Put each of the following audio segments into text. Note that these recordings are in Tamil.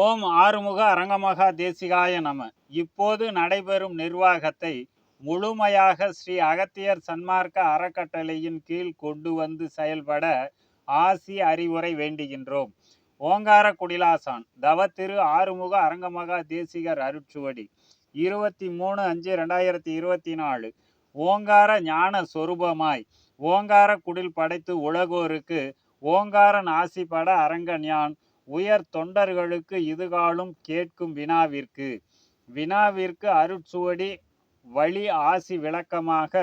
ஓம் ஆறுமுக அரங்கமகா தேசிகாய நம. இப்போது நடைபெறும் நிர்வாகத்தை முழுமையாக ஸ்ரீ அகத்தியர் சன்மார்க்க அறக்கட்டளையின் கீழ் கொண்டு வந்து செயல்பட ஆசி அறிவுரை வேண்டுகின்றோம். ஓங்கார குடிலாசான் தவத்திரு ஆறுமுக அரங்கமகா தேசிகர் அருட்சுவடி. இருபத்தி மூணு அஞ்சு ரெண்டாயிரத்தி இருபத்தி நாலு ஓங்கார ஞான சொரூபமாய். ஓங்கார குடில் படைத்து உலகோருக்கு ஓங்காரன் ஆசிப்பட அரங்கஞான் உயர் தொண்டர்களுக்கு இதுகாலும் கேட்கும் வினாவிற்கு. வினாவிற்கு அருட்சுவடி வழி ஆசி விளக்கமாக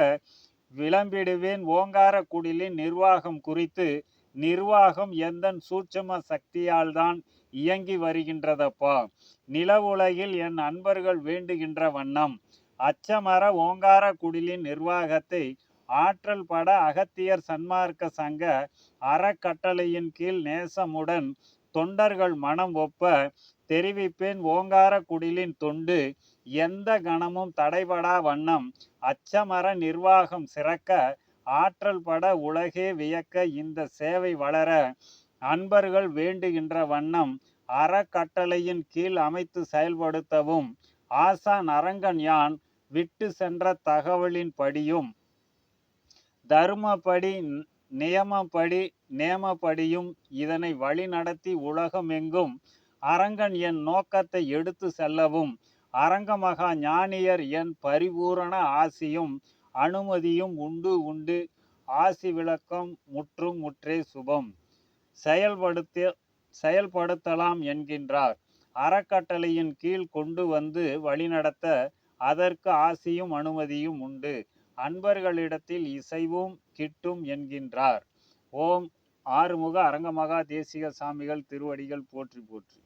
விளம்பிடுவேன். ஓங்கார குடிலின் நிர்வாகம் குறித்து நிர்வாகம் எந்தன் சூட்சம சக்தியால் தான் இயங்கி வருகின்றதப்பா? நில உலகில் என் அன்பர்கள் வேண்டுகின்ற வண்ணம். அச்சமர ஓங்கார குடிலின் நிர்வாகத்தை ஆற்றல் பட அகத்தியர் சன்மார்க்க சங்க அறக்கட்டளையின் கீழ் நேசமுடன் தொண்டர்கள் மனம் ஒப்ப தெரிவிப்பேன் ஓங்கார குடிலின் தொண்டு எந்த கணமும் தடைபடா வண்ணம் அச்சமர நிர்வாகம் சிறக்க ஆற்றல் பட உலகே வியக்க இந்த சேவை வளர அன்பர்கள் வேண்டுகின்ற வண்ணம் அறக்கட்டளையின் கீழ் அமைத்து செயல்படுத்தவும் ஆசான் அரங்கன் யான் விட்டு சென்ற தகவலின் படியும் தர்மப்படி நியமப்படி நேமப்படியும் இதனை வழிநடத்தி உலகமெங்கும் அரங்கன் என் நோக்கத்தை எடுத்து செல்லவும் அரங்கமகா ஞானியர் என் பரிபூரண ஆசியும் அனுமதியும் உண்டு உண்டு. ஆசி விளக்கம் முற்றும் முற்றே சுபம். செயல்படுத்த செயல்படுத்தலாம் என்கின்றார். அறக்கட்டளையின் கீழ் கொண்டு வந்து வழிநடத்த அதற்கு ஆசியும் அனுமதியும் உண்டு. அன்பர்களிடத்தில் இசைவும் கிட்டும் என்கின்றார். ஓம் ஆறுமுக அரங்கமகா தேசிக சாமிகள் திருவடிகள் போற்றி போற்றி.